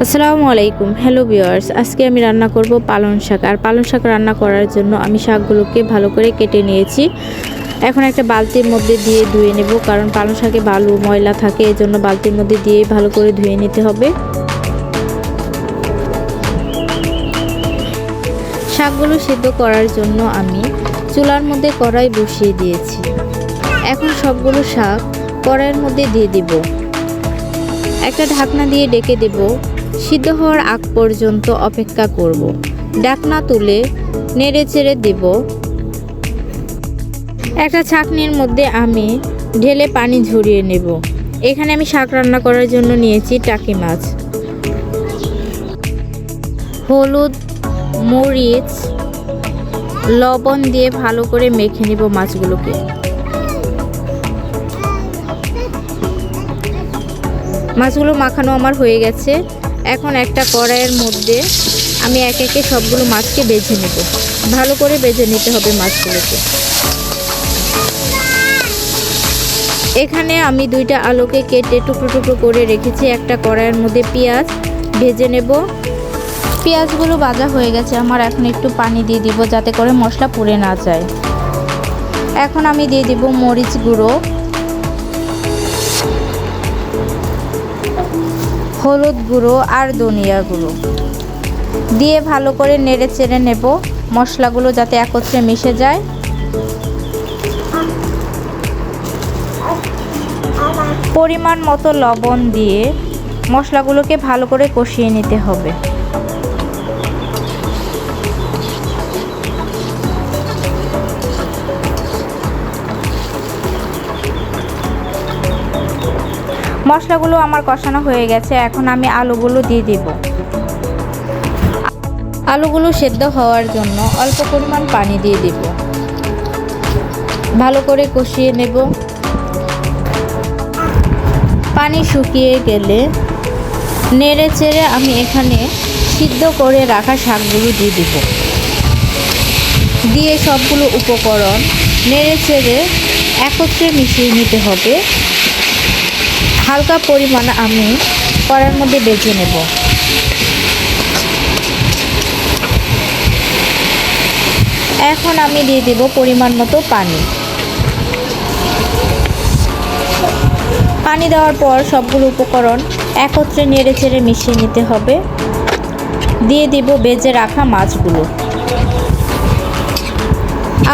আসসালামু আলাইকুম। Hello viewers আজকে আমি রান্না করব পালং শাক। আর পালং শাক রান্না করার জন্য আমি শাকগুলোকে ভালো করে কেটে নিয়েছি। এখন একটা বালতির মধ্যে দিয়ে ধুয়ে নেব, কারণ পালং শাকে বালু, ময়লা থাকে এই জন্য বালতির মধ্যে দিয়ে ভালো করে ধুয়ে নিতে হবে। শাকগুলো সিদ্ধ করার জন্য আমি চুলার মধ্যে কড়াই বসিয়ে দিয়েছি। এখন সবগুলো শাক কড়াইয়ের মধ্যে দিয়ে দিব। একটা ঢাকনা দিয়ে ডেকে দেব। সিদ্ধ হওয়ার আগ পর্যন্ত অপেক্ষা করব। ডাকনা তুলে নেড়ে চেড়ে দেব। একটা ছাকনির মধ্যে আমি ঢেলে পানি ঝরিয়ে নেব। এখানে আমি শাক রান্না করার জন্য নিয়েছি টাকি মাছ। হলুদ, মরিচ, লবণ দিয়ে ভালো করে মেখে নেব মাছগুলোকে। মাছগুলো মাখানো আমার হয়ে গেছে। এখন একটা কড়াইয়ের মধ্যে আমি এক একে সবগুলো মাছকে বেছে নেব। ভালো করে বেজে নিতে হবে মাছগুলোকে। এখানে আমি দুইটা আলুকে কেটে টুকরো টুকরো করে রেখেছি। একটা কড়াইয়ের মধ্যে পেঁয়াজ ভেজে নেব। পেঁয়াজগুলো ভাজা হয়ে গেছে। আমার এখন একটু পানি দিয়ে দিব যাতে করে মশলা পুড়ে না যায়। এখন আমি দিয়ে দিব মরিচ গুঁড়ো। হলুদ গুঁড়ো আর ধনিয়া গুঁড়ো। দিয়ে ভালো করে নেড়ে চেড়ে নেব। মশলাগুলো যাতে একত্রে মিশে যায়। পরিমাণ মতো লবণ দিয়ে মশলাগুলোকে ভালো করে কষিয়ে নিতে হবে। মশলাগুলো আমার কষানো হয়ে গেছে, এখন আমি আলুগুলো দিয়ে দিব। আলুগুলো সেদ্ধ হওয়ার জন্য অল্প পরিমাণ পানি দিয়ে দিব। ভালো করে কষিয়ে নেব। পানি শুকিয়ে গেলে নেড়ে চেড়ে আমি এখানে সিদ্ধ করে রাখা শাকগুলো দিয়ে দিব। দিয়ে সবগুলো উপকরণ নেড়ে চেড়ে একত্রে মিশিয়ে নিতে হবে। হালকা পরিমাণ আমি কড়ার মধ্যে বেজে নেব। এখন আমি দিয়ে দেব পরিমাণ মতো পানি। পানি দেওয়ার পর সবগুলো উপকরণ একত্রে নেড়ে চেড়ে মিশিয়ে নিতে হবে। দিয়ে দিব বেজে রাখা মাছগুলো।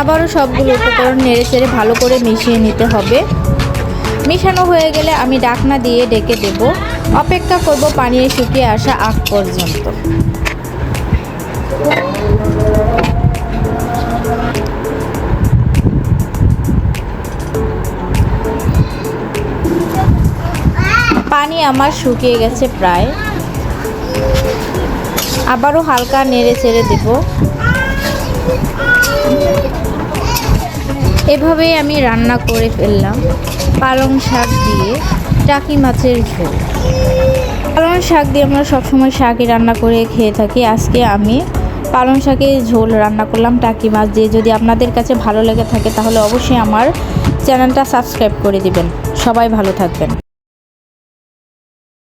আবারও সবগুলো উপকরণ নেড়ে চেড়ে ভালো করে মিশিয়ে নিতে হবে। মেশানো হয়ে গেলে আমি ডাকনা দিয়ে ডেকে দেব। অপেক্ষা করব পানি শুকিয়ে আসা আগ পর্যন্ত। পানি আমার শুকিয়ে গেছে প্রায়। আবারও হালকা নেড়ে চেড়ে দেব। এভাবেই আমি রান্না করে ফেললাম পালং শাক দিয়ে টাকি মাছের ঝোল। পালং শাক দিয়ে আমরা সবসময় শাকই রান্না করে খেয়ে থাকি। আজকে আমি পালং শাকের ঝোল রান্না করলাম টাকি মাছ দিয়ে। যদি আপনাদের কাছে ভালো লেগে থাকে তাহলে অবশ্যই আমার চ্যানেলটা সাবস্ক্রাইব করে দিবেন। সবাই ভালো থাকবেন।